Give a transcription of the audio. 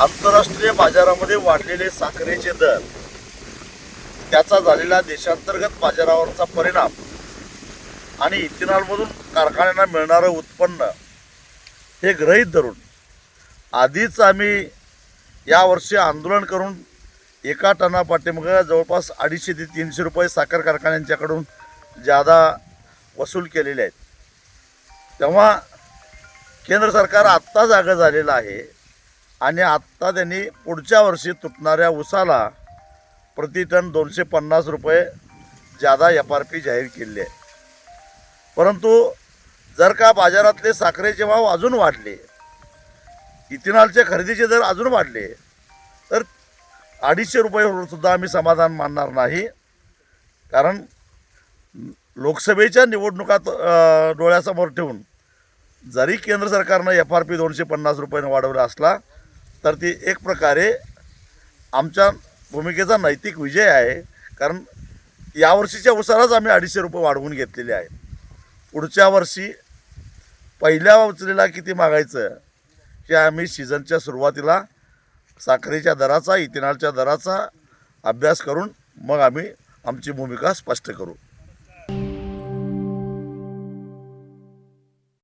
आंतरराष्ट्रीय बाजारामध्ये वाढलेले साखरेचे दर त्याचा झालेला देशांतर्गत बाजारावरचा परिणाम आणि इथेनॉलमधून कारखान्यांना मिळणारं उत्पन्न हे ग्रहित धरून आधीच आम्ही यावर्षी आंदोलन करून एका टना पाठीमागं जवळपास अडीचशे ते तीनशे रुपये साखर कारखान्यांच्याकडून जादा वसूल केलेले आहेत. तेव्हा केंद्र सरकार आत्ता जागं झालेलं आहे. आणि आत्ता त्यांनी पुढच्या वर्षी तुटणाऱ्या उसाला प्रति टन दोनशे पन्नास रुपये जादा एफ आर पी जाहीर केली आहे. परंतु जर का बाजारातले साखरेचे भाव अजून वाढले इथेनॉलचे खरेदीचे दर अजून वाढले तर अडीचशे रुपये सुद्धा आम्ही समाधान मानणार नाही. कारण लोकसभेच्या निवडणुकात डोळ्यासमोर ठेवून जरी केंद्र सरकारनं एफ आर पी दोनशे पन्नास रुपयानं वाढवला असला तर ती एक प्रकारे आमच्या भूमिकेचा नैतिक विजय आहे. कारण यावर्षीच्या उसालाच आम्ही अडीचशे रुपये वाढवून घेतलेले आहे पुढच्या वर्षी पहिल्या उचलेला किती मागायचं हे आम्ही सीझनच्या सुरुवातीला साखरेच्या दराचा इथेनॉलच्या दराचा अभ्यास करून मग आम्ही आमची भूमिका स्पष्ट करू.